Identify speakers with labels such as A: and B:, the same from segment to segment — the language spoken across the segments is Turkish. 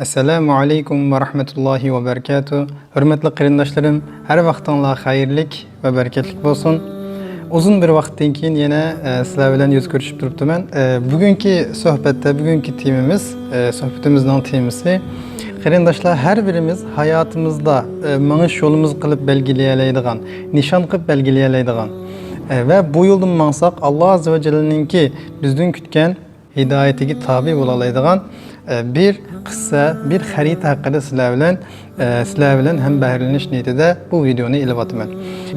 A: Assalamu alaikum ve rahmetullahi ve berekatuhu. Hürmetli qarindoshlarım, har vaqtinglar xayrlik ve bereketlik bo'lsin. Uzun bir vaqtdan keyin yana e, sizlar bilan yuz ko'rishib turibdiman. E, bugungi suhbatda, bugungi temamiz, e, suhbatimizning birimiz hayotimizda e, mang'ish yo'limiz qilib belgilayoladigan, nishon qilib belgilayoladigan e, va bu yo'ldan mangsak Alloh azza va jallaninki bizdan kutgan hidoyatiga tabi bo'laoladigan e, bir qissa, bir xarita haqida sizlar bilan e, sizlar bilan ham bahralanish niyatida bu videoni ilib o'taman.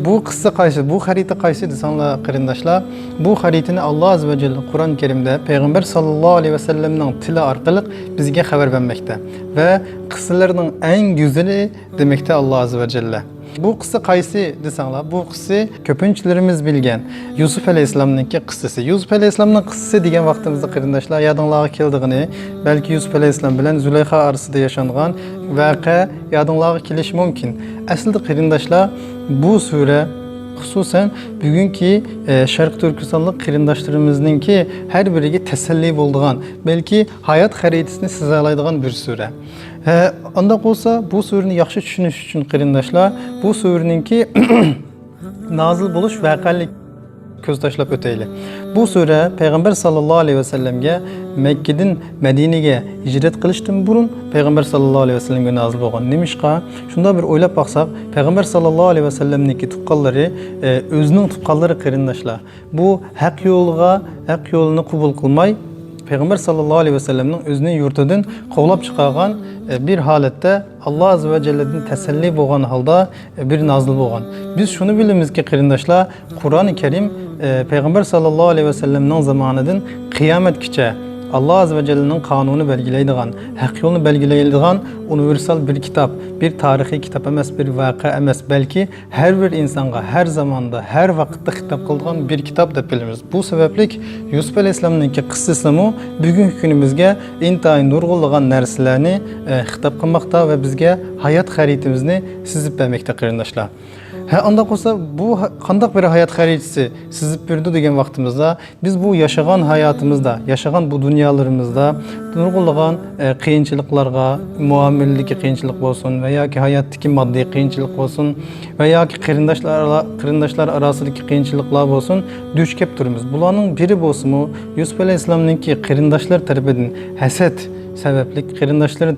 A: Bu qissa qaysi, bu xarita qaysi desanglar qarindoshlar, bu xaritani Alloh azza va jalla Qur'on Karimda payg'ambar sallallohu alayhi vasallamning tili orqali bizga xabar bermoqda va qissalarning eng go'zali demakda Alloh azza va jalla. Bu qissa qaysi desanglar, bu qissa ko'pinchalarimiz bilgan Yusuf alayhissalomningki qissasi. Yusuf alayhissalomning qissasi degan vaqtimizda qarindoshlar yodinglarga keldigini, balki Yusuf alayhissalom bilan Zulayxa orasida yashangan voqea yodinglarga kelishi mumkin. Aslida qarindoshlar bu sura xususan bugungi e, sharq turkistonlik qarindoshlarimizninki har biriga tasalli bo'ladigan balki hayot xaritasini sizalaydigan bir sura e, unda bo'lsa bu surani yaxshi tushunish uchun qarindoshlar bu suraninki nozil bo'lish voqelik ko'z tashlab o'taylik bu sura payg'ambar sallallohu alayhi vasallamga makkadan madinaga hijrat qilishdan burun payg'ambar sallallohu alayhi vasallamga nozil bo'lgan nemishqa shunda bir o'ylab boqsak payg'ambar sallallohu alayhi vasallamniki tuqqanlari e, o'zining tuqqanlari qarindoshlar bu haq yo'lga haq yo'lini qabul qilmay payg'ambar sallallohu alayhi vasallamning o'zining yurtidan qovlab chiqargan e, bir holatda alloh azza va jalladan tasalli bo'lgan holda e, bir nozil bo'lgan biz shuni bilamizki qarindoshlar qur'oni karim e, payg'ambar sallallohu alayhi vasallamning zamonidan qiyomatgacha alloh azza va jallaning qonuni belgilaydigan haq yo'lni belgilaydigan universal bir kitob bir tarixiy kitob emas bir voqea emas. Balki har bir insonga har zamonda har vaqtda xitob qiladigan bir kitob deb bilamiz bu sababli yusuf alayhissalomniki qissasimi bugungi kunimizga intayin nurg'unlagan narsalarni e, xitob qilmoqda va bizga hayot xaritamizni sizib bermoqda qarindoshlar Ha anda olsa bu qandaq bir hayat xaritasi sizib berdi degan vaqtimizda biz bu yaşagan hayatımızda, yaşagan bu dünyalarımızda nurg'unlagan e, qiyinchiliklarga, muomaladagi qiyinchilik bo'lsin va yoki hayotdagi moddiy qiyinchilik bo'lsin va yoki qarindoshlar qarindoshlar orasidagi qiyinchiliklar bo'lsin duch kelib turibmiz. Bularning biri bo'lsinmi Yusuf alayhissalomninki qarindoshlar tarafidan hasad sababli qarindoshlar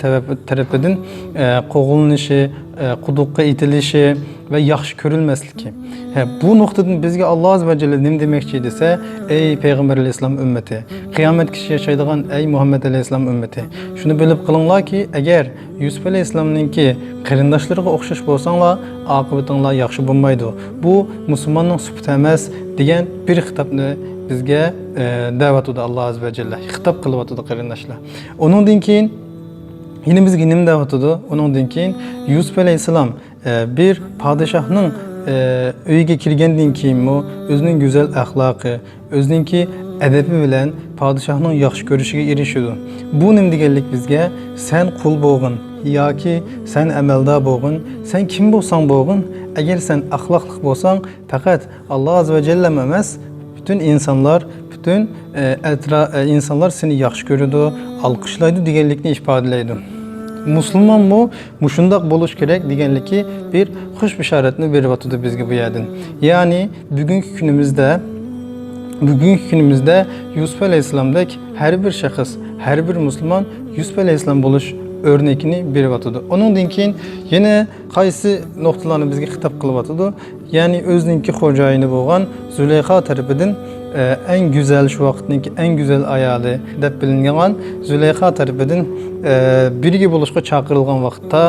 A: tarafidan e, qo'g'ilinishi, e, quduqqa itilishi va yaxshi ko'rilmasligi. Bu nuqtadan bizga Alloh azza va jalla nima demoqchi desa, ey payg'ambar alayhissalom ummati, qiyomatgacha yashaydigan ey Muhammad alayhissalom ummati, shuni bilib qilinglarki, agar Yusuf alayhissalomninki qarindoshlariga o'xshash bo'lsanglar, oqibatinglar yaxshi bo'lmaydi. Bu musulmonning sufati emas degan bir xitobni bizga e, da'vat qildi Alloh azza va jalla xitob qilyapti qarindoshlar. Uningdan keyin Yine bizga nima da'vatidi? Uningdan keyin Yusuf alayhissalom e, bir podshohning e, uyiga kirgandan keyinmi o'zining go'zal axloqi, o'zininki adabi bilan podshohning yaxshi ko'rishiga erishadi. Bu nima deganlik bizga sen qul bo'lg'in yoki sen amaldor bo'lg'in, sen kim bo'lsang bo'lg'in, agar sen axloqli bo'lsang, faqat Alloh azza va jalla emas, bütün insanlar, bütün e, etra, e, insanlar seni yaxshi ko'radi, alqishlaydi deganlikni ifodalaydi. Musulmon mu mushundoq bo'lish kerak deganligi bir xush bishoratni beryapti bizga bu yerdan. Ya'ni bugungi kunimizda bugungi kunimizda Yusuf alayhissalomdek har bir shaxs, har bir musulmon Yusuf alayhissalom bo'lish o'rnakini beryapti. Uningdan keyin yana qaysi nuqtalarni bizga xitob qilyapti? Ya'ni o'zininki xo'jayini bo'lgan Zulayxa tarafidan e, en güzel şu vaqtniki en güzel ayoli deb bilingan Zulayxa tarafidan e, birga bo'lishga chaqirilgan vaqtda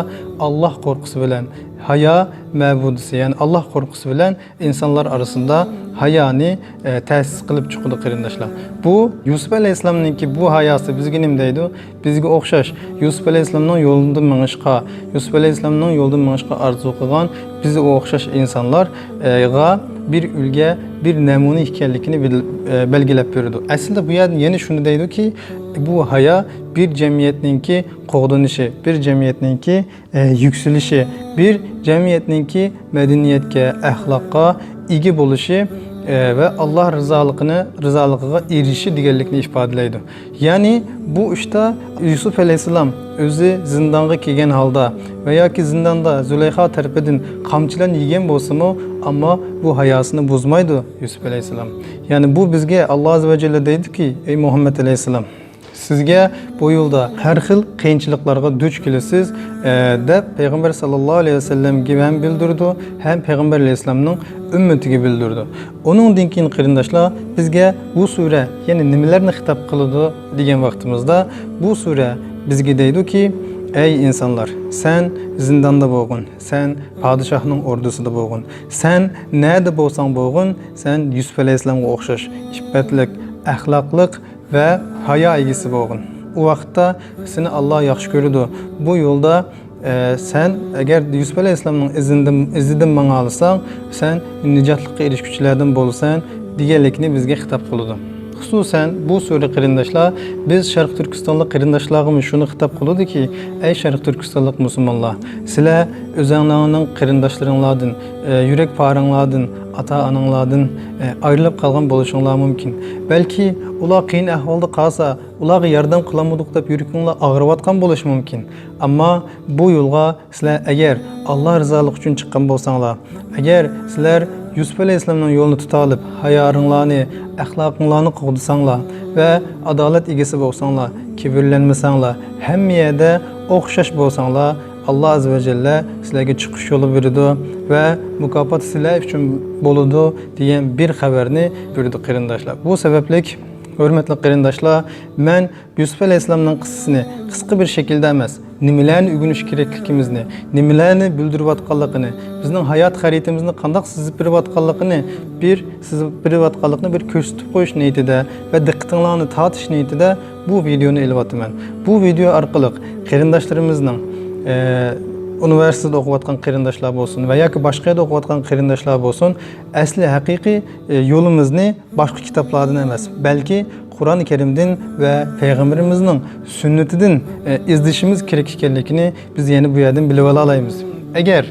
A: Alloh qo'rqusi bilan haya ma'budisi ya'ni Alloh qo'rqusi bilan insonlar orasida hayoni e, ta'sis qilib chiqdi qarindoshlar. Bu Yusuf alayhissalomningki bu hayosi bizga nima deydi? Bizga o'xshash Yusuf alayhissalomning yo'lida mingishqa, Yusuf alayhissalomning yo'lida mingishqa arzu qilgan bizga o'xshash insonlarga bir ulga, bir namuna ekanligini e, belgilab berdi. Aslida bu yerda yana shuni deydiki, bu haya bir jamiyatninki qo'g'dinishi, bir jamiyatninki e, yuksalishi, bir jamiyatninki madaniyatga, axloqqa ega bo'lishi e, ve Allah rızalığını rızalığına erişi deganlikni ifodalaydi. Ya'ni bu işte Yusuf alayhissalom o'zi zindonga kelgan holda va yoki zindonda Zulayho tarafidan qamchilan yegan bo'lsa-mu, ammo bu hayosini buzmaydi Yusuf alayhissalom. Ya'ni bu bizga Alloh azza va jalla deydiki, ey Muhammad alayhissalom, sizga bu yo'lda har xil qiyinchiliklarga duch kelasiz e, deb payg'ambar sallallohu alayhi vasallamga ham bildirdi ham payg'ambar alayhissalomning ummatiga bildirdi. Uningdan keyin qarindoshlar bizga bu sura yana nimalarni xitob qiladi degan vaqtimizda bu sura bizga deydiki ey insonlar sen zindonda bo'lg'in sen podshohning ordusida bo'lg'in sen nada bo'lsang bo'lg'in sen yusuf alayhissalomga o'xshash iffatlik axloqliq ve haya egisi bo'lgin u vaqtda seni Alloh yaxshi ko'radi bu yo'lda e, sen agar yusuf alayhissalomning izidan izidan manga olsang sen nijotlikqa erishguchilardan bo'lsan deganlikni bizga xitob qiladi xususan bu sura qarindoshlar biz sharq turkistonlik qarindoshlarimiz shuni xitob qildiki ey sharq turkistonlik musulmonlar sizlar o'zinglarning qarindoshlaringlardan e, yurak poringlardan ata onanglardan e, ayrilib qolgan bo'lishinglar mumkin balki ular qiyin ahvolda qolsa ularga yordam qilolmadik deb yurakinglar og'riyotgan bo'lishi mumkin ammo bu yo'lga sizlar agar alloh rizoligi uchun chiqqan bo'lsanglar agar sizlar yusuf alayhissalomning yo'lini tuta olib hayoringlarni axloqinglarni qo'g'disanglar va adolat egasi bo'lsanglar kibrlanmasanglar hamma yerda o'xshash bo'lsanglar alloh azza va jalla sizlarga chiqish yo'li beradi va mukofot sizlar uchun bo'ladi degan bir xabarni berdi qarindoshlar bu sabablik hurmatli qarindoshlar men yusuf alayhissalomning qissasini qisqa bir shaklda emas nimalarni o'rganish kerakligimizni nimalarni bildirayotganligini bizning hayot xaritamizni qandoq sizib berayotganligini bir sizib berayotganlikni bir ko'rsatib qo'yish niyatida va diqqatinglarni tortish niyatida bu videoni ilyapman bu video orqali qarindoshlarimizning universitetda o'qiyotgan qarindoshlar bo'lsin va yoki boshqa yerda o'qiyotgan qarindoshlar bo'lsin asli haqiqiy e, yo'limizni boshqa kitoblardan emas balki qur'oni karimdan va payg'ambarimizning sunnatidan e, izlashimiz kerak ekanligini biz yana bu yerdan bilib olamiz agar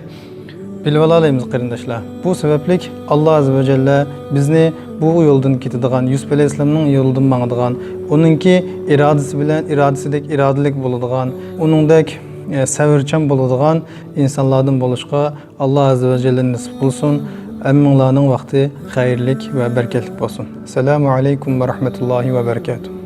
A: bilib olamiz qarindoshlar bu sabablik alloh azza va jalla bizni bu yo'ldan ketadigan yusuf alayhissalomning yo'lidan mangadigan uningki irodasi bilan irodasidek irodalik bo'ladigan uningdek e, savrchan bo'ladigan insonlardan bo'lishga alloh azza va jalla nasib qilsin Əmminglarning vaqti xayrlik va barakatli bo'lsin. Assalomu alaykum va rahmatullohi va barakatuh.